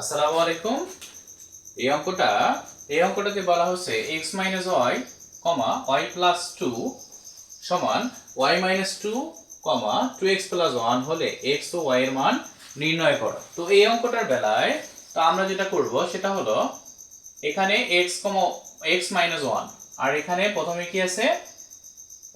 আসসালামু আলাইকুম। এই অঙ্কটা, এই অঙ্কটাতে বলা হচ্ছে x minus y comma y plus two সমান y minus two comma two x plus one হলে এক্স ও ওয়াই এর মান নির্ণয় করো। তো এই অঙ্কটার বেলায়, তো আমরা যেটা করব সেটা হলো, এখানে x comma x minus one আর এখানে প্রথমে কি আছে?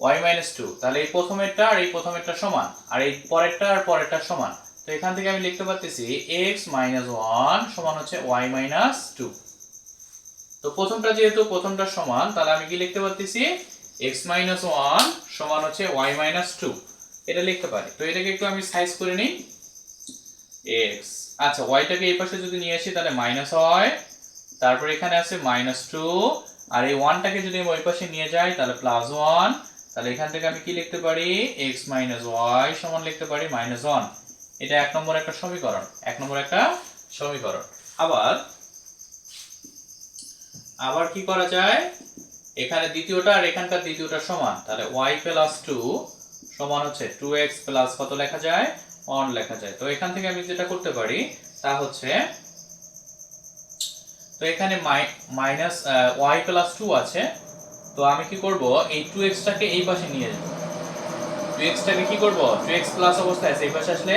ওয়াই মাইনাস টু তাহলে এই প্রথমেরটা আর এই প্রথমেরটা সমান, আর এই পরেরটা আর পরেরটা সমান। তো এখান থেকে আমি লিখতে পারতেছি এক্স মাইনাস ওয়ান সমান হচ্ছে ওয়াই মাইনাস টু তো প্রথমটা যেহেতু প্রথমটা সমান, তাহলে আমি কি লিখতে পারতেছি? এক্স মাইনাস ওয়ান সমান হচ্ছে ওয়াই মাইনাস টু এটা লিখতে পারি। তো এটাকে একটু আমি সাইজ করে নিই। এক্স আচ্ছা ওয়াইটাকে এই পাশে যদি নিয়ে আসি, তাহলে মাইনাস হয়। তারপর এখানে আছে মাইনাস টু আর এই ওয়ানটাকে যদি আমি ওই পাশে নিয়ে যাই, তাহলে প্লাস ওয়ান তাহলে এখান থেকে আমি কি লিখতে পারি? এক্স মাইনাস ওয়াই সমান লিখতে পারি মাইনাস ওয়ান এটা এক নম্বর একটা সমীকরণ, এক নম্বর একটা সমীকরণ। আবার আবার কি করা যায়? এখানে দ্বিতীয়টা আর এখানকার দ্বিতীয়টা সমান। তাহলে y প্লাস টু সমান হচ্ছে টু এক্স প্লাস কত লেখা যায়? ওয়ান লেখা যায়। তো এখান থেকে আমি যেটা করতে পারি, তা হচ্ছে, তো এখানে মাইনাস ওয়াই প্লাস টু আছে। তো আমি কি করব? এই টু এক্সটাকে এই পাশে নিয়ে যাব টু এক্সটাকে কি করব? টু এক্স প্লাস অবস্থায় আছে এই পাশে আসলে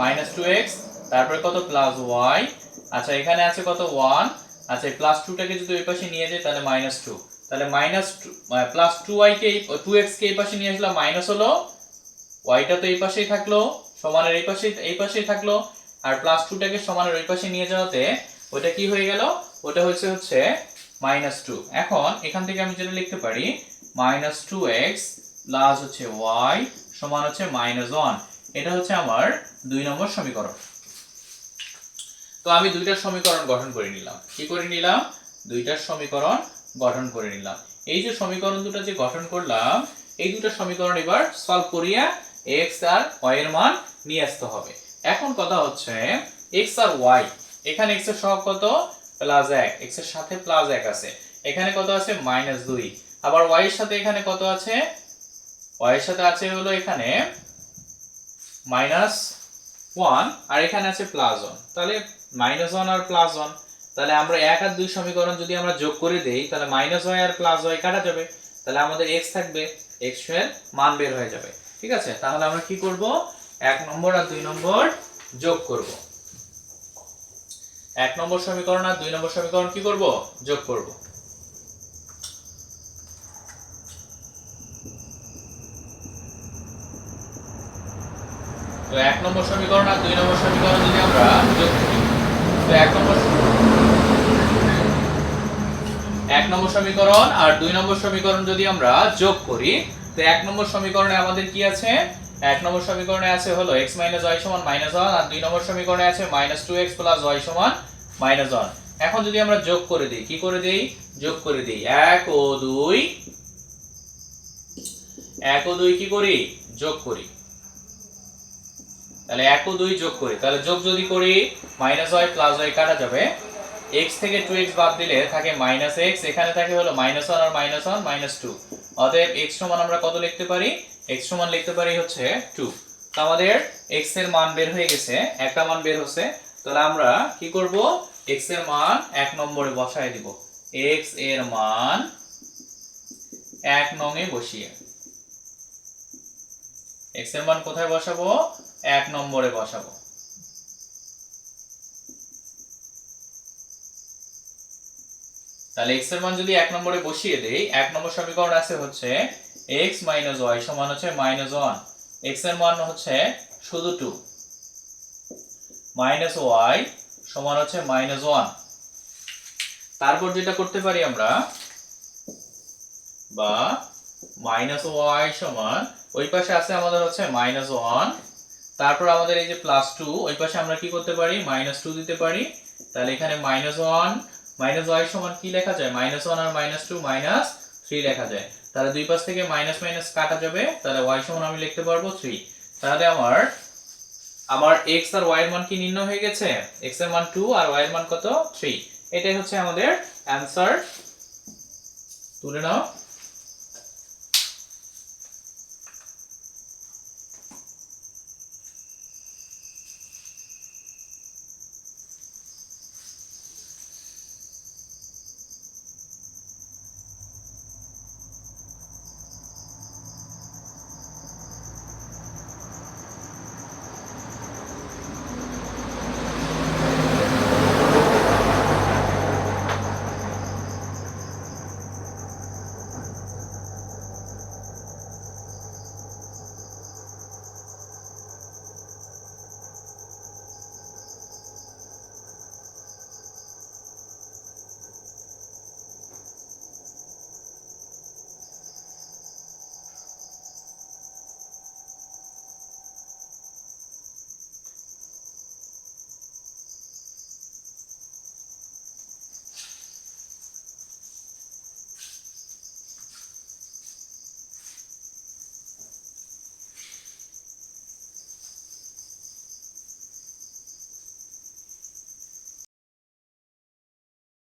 মাইনাস টু এক্স তারপরে কত? প্লাস ওয়াই আচ্ছা এখানে আছে কত? ওয়ান আচ্ছা এই প্লাস টুটাকে যদি ওই পাশে নিয়ে যাই, তাহলে মাইনাস টু তাহলে মাইনাস টু প্লাস টু ওয়াইকে টু এক্সকে এই পাশে নিয়ে আসলাম মাইনাস হলো ওয়াইটা তো এই পাশেই থাকল, সমানের এই পাশেই এই পাশেই থাকল। আর প্লাস টুটাকে সমানের ওই পাশে নিয়ে যাওয়াতে ওটা কি হয়ে গেল? ওটা হচ্ছে হচ্ছে মাইনাস টু এখন, এখান থেকে আমি যেটা লিখতে পারি মাইনাস টু এক্স প্লাস হচ্ছে ওয়াই সমান হচ্ছে মাইনাস ওয়ান এটা হচ্ছে আমার দুই নম্বর সমীকরণ। তো আমি দুইটা সমীকরণ গঠন করে নিলাম। কি করে নিলাম? দুইটা সমীকরণ গঠন করে নিলাম। এই যে সমীকরণ দুটো যে গঠন করলাম, এই দুটো সমীকরণ এবার সলভ করিয়া এক্স আর ওয়াই এর মান নিয়ে আসতে হবে। এখন কথা হচ্ছে এক্স আর ওয়াই এখানে এক্সের সহগ কত? প্লাস এক। এক্সের সাথে প্লাস এক আছে। এখানে কত আছে? মাইনাস দুই। আবার ওয়াই এর সাথে এখানে কত আছে? ওয়াই এর সাথে আছে হলো এখানে মাইনাস ওয়ান আর এখানে আছে প্লাস ওয়ান তাহলে মাইনাস ওয়ান আর প্লাস ওয়ান তাহলে আমরা এক আর দুই সমীকরণ যদি আমরা যোগ করে দেই, তাহলে মাইনাস ওয়াই আর প্লাস ওয়াই কাটা যাবে। তাহলে আমাদের এক্স থাকবে এক্সের মান বের হয়ে যাবে। ঠিক আছে? তাহলে আমরা কি করব? এক নম্বর আর দুই নম্বর যোগ করব। এক নম্বর সমীকরণ আর দুই নম্বর সমীকরণ কি করব? যোগ করব। তো এক নম্বর সমীকরণ আর দুই নম্বর সমীকরণ যদি আমরা যোগ করি, তো এক নম্বর এক নম্বর সমীকরণ আর দুই নম্বর সমীকরণ যদি আমরা যোগ করি, তো এক নম্বর সমীকরণে আমাদের কি আছে? এক নম্বর সমীকরণে আছে হলো x মাইনাস y সমান মাইনাস ওয়ান আর দুই নম্বর সমীকরণে আছে minus two x plus y সমান মাইনাস ওয়ান এখন যদি আমরা যোগ করে দিই, কি করে দিই? যোগ করে দিই। এক ও দুই। এক ও দুই কি করি? যোগ করি। তাহলে এক ও দুই যোগ করি। তাহলে যোগ যদি করি মাইনাস ওয়াই প্লাস ওয়াই কাটা যাবে। x থেকে টু এক্স বাদ দিলে থাকে মাইনাস এক্স এখানে থাকে হলো মাইনাস ওয়ান আর মাইনাস ওয়ান মাইনাস টু অতএব x সমান আমরা কত লিখতে পারি? x সমান লিখতে পারি হচ্ছে টু তো আমাদের x এর মান বের হয়ে গেছে, একটা মান বের হচ্ছে। তাহলে আমরা কি করব? x এর মান এক নম্বরে বসায় দিব। x এর মান এক নঙে বসিয়ে। x এর মান কোথায় বসাবো? এক নম্বরে বসাবো। তাহলে x এর মান যদি এক নম্বরে বসিয়ে দেই, এক নম্বর সমীকরণ আছে হচ্ছে x মাইনাস ওয়াই সমান হচ্ছে মাইনাস ওয়ান এক্সের মান হচ্ছে শুধু টু মাইনাস ওয়াই সমান হচ্ছে মাইনাস ওয়ান তারপর যেটা করতে পারি আমরা, বা মাইনাস ওয়াই সমান, ওই পাশে আছে আমাদের হচ্ছে মাইনাস ওয়ান তারপর আমাদের এই যে প্লাস টু ওই পাশে আমরা কি করতে পারি? মাইনাস টু দিতে পারি। তাহলে এখানে মাইনাস ওয়ান মাইনাস ওয়াই সমান কি লেখা যায়? মাইনাস ওয়ান আর মাইনাস টু মাইনাস থ্রি লেখা যায়। তাহলে দুই পাশ থেকে মাইনাস মাইনাস কাটা যাবে। তাহলে ওয়াই সমান আমি লিখতে পারব থ্রি তাহলে আমার আমার এক্স আর ওয়াই এর মান কি নির্ণয় হয়ে গেছে? এক্সের মান টু আর ওয়াই এর মান কত? থ্রি এটাই হচ্ছে আমাদের অ্যান্সার তুলে নাও।